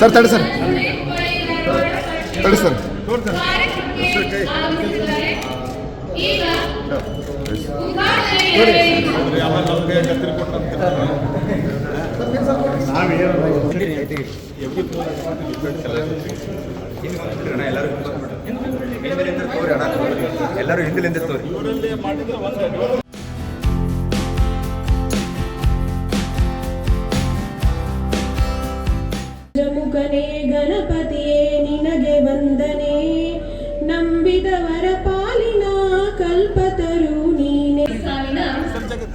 Sir ತಡಿ sir. ತಡಿ sir. ಉದ್ಘಾಟನೆ ಎಲ್ಲರೂ ಹಿಂದಿಲಿಂದ ತೋರಿ ಜಮುಖನೇ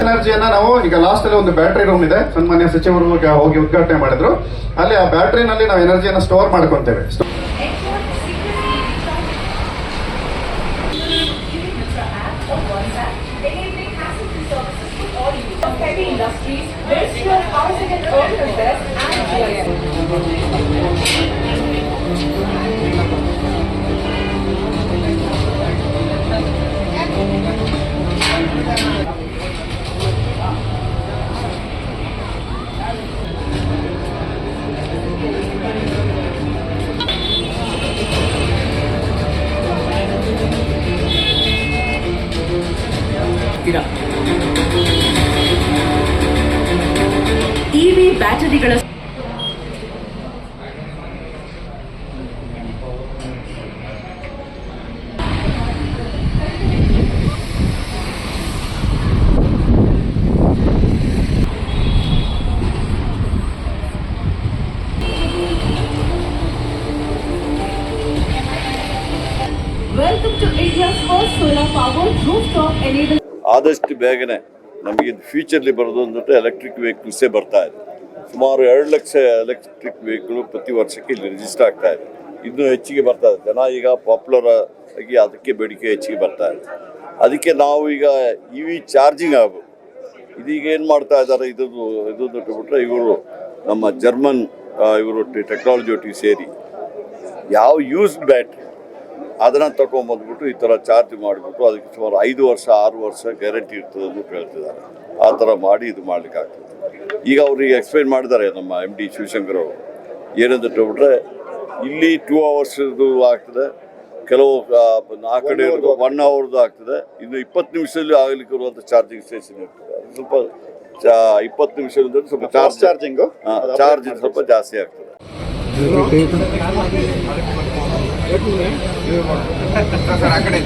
ಎನರ್ಜಿಯನ್ನ ನಾವು ಈಗ ಲಾಸ್ಟ್ ಅಲ್ಲಿ ಒಂದು ಬ್ಯಾಟ್ರಿ ರೂಮ್ ಇದೆ. ಸನ್ಮಾನ್ಯ ಸಚಿವರು ಹೋಗಿ ಉದ್ಘಾಟನೆ ಮಾಡಿದ್ರು. ಅಲ್ಲಿ ಆ ಬ್ಯಾಟ್ರಿನಲ್ಲಿ ನಾವು ಎನರ್ಜಿಯನ್ನ ಸ್ಟೋರ್ ಮಾಡ್ಕೊಂತೇವೆ. Industries, and GIS. EV ಬ್ಯಾಟರಿಗಳ Welcome to India's first solar powered rooftop enabled ಆದಷ್ಟು ಬೇಗನೆ ನಮಗೆ ಫ್ಯೂಚರ್ಲಿ ಬರೋದು ಅಂದ್ಬಿಟ್ಟು ಎಲೆಕ್ಟ್ರಿಕ್ ವೆಹಿಕಲ್ಸೇ ಬರ್ತಾ ಇದೆ. ಸುಮಾರು ಎರಡು ಲಕ್ಷ ಎಲೆಕ್ಟ್ರಿಕ್ ವೆಹಿಕಲ್ ಪ್ರತಿ ವರ್ಷಕ್ಕೆ ಇಲ್ಲಿ ರಿಜಿಸ್ಟರ್ ಆಗ್ತಾ ಇದೆ. ಇನ್ನೂ ಹೆಚ್ಚಿಗೆ ಬರ್ತಾ ಇದೆ. ಜನ ಈಗ ಪಾಪ್ಯುಲರ್ ಆಗಿ ಅದಕ್ಕೆ ಬೇಡಿಕೆ ಹೆಚ್ಚಿಗೆ ಬರ್ತಾ ಇದೆ. ಅದಕ್ಕೆ ನಾವು ಈಗ ಇ ವಿ ಚಾರ್ಜಿಂಗ್ ಆಗು. ಇದೀಗ ಏನು ಮಾಡ್ತಾ ಇದ್ದಾರೆ? ಇದೊಂದು ಇದೊಂದು ಬಿಟ್ಟರೆ ಇವರು ನಮ್ಮ ಜರ್ಮನ್ ಇವರು ಟೆಕ್ನಾಲಜಿ ಒಟ್ಟಿಗೆ ಸೇರಿ. ಯಾವ ಯೂಸ್ಡ್ ಬ್ಯಾಟ್ರಿ ಅದನ್ನು ತಗೊಂಬಂದ್ಬಿಟ್ಟು ಈ ಥರ ಚಾರ್ಜ್ ಮಾಡಿಬಿಟ್ಟು ಅದಕ್ಕೆ ಸುಮಾರು ಐದು ವರ್ಷ ಆರು ವರ್ಷ ಗ್ಯಾರಂಟಿ ಇರ್ತದೆ ಅಂತ ಹೇಳ್ತಿದ್ದಾರೆ. ಆ ಥರ ಮಾಡಿ ಇದು ಮಾಡಲಿಕ್ಕಾಗ್ತದೆ ಈಗ ಅವ್ರಿಗೆ ಎಕ್ಸ್ಪ್ಲೈನ್ ಮಾಡಿದ್ದಾರೆ ನಮ್ಮ ಎಂ ಡಿ ಶಿವಶಂಕರ್ ಅವರು. ಏನಂತ ಹೇಳ್ಬಿಟ್ರೆ ಇಲ್ಲಿ ಟೂ ಅವರ್ಸ್ದು ಆಗ್ತದೆ ಕೆಲವು ಆ, ಕಡೆ ಇರೋದು ಒನ್ ಅವರ್ದು ಆಗ್ತದೆ. ಇನ್ನು ಇಪ್ಪತ್ತು ನಿಮಿಷದಲ್ಲಿ ಆಗಲಿಕ್ಕೆ ಇರುವಂಥ ಚಾರ್ಜಿಂಗ್ ಸ್ಟೇಷನ್ ಇರ್ತದೆ. ಅದು ಸ್ವಲ್ಪ ಚಾ ಇಪ್ಪತ್ತು ನಿಮಿಷದಿಂದ ಸ್ವಲ್ಪ ಚಾರ್ಜ್ ಚಾರ್ಜಿಂಗು ಚಾರ್ಜ್ ಸ್ವಲ್ಪ ಜಾಸ್ತಿ ಆಗ್ತದೆ. ಆ ಕಡೆ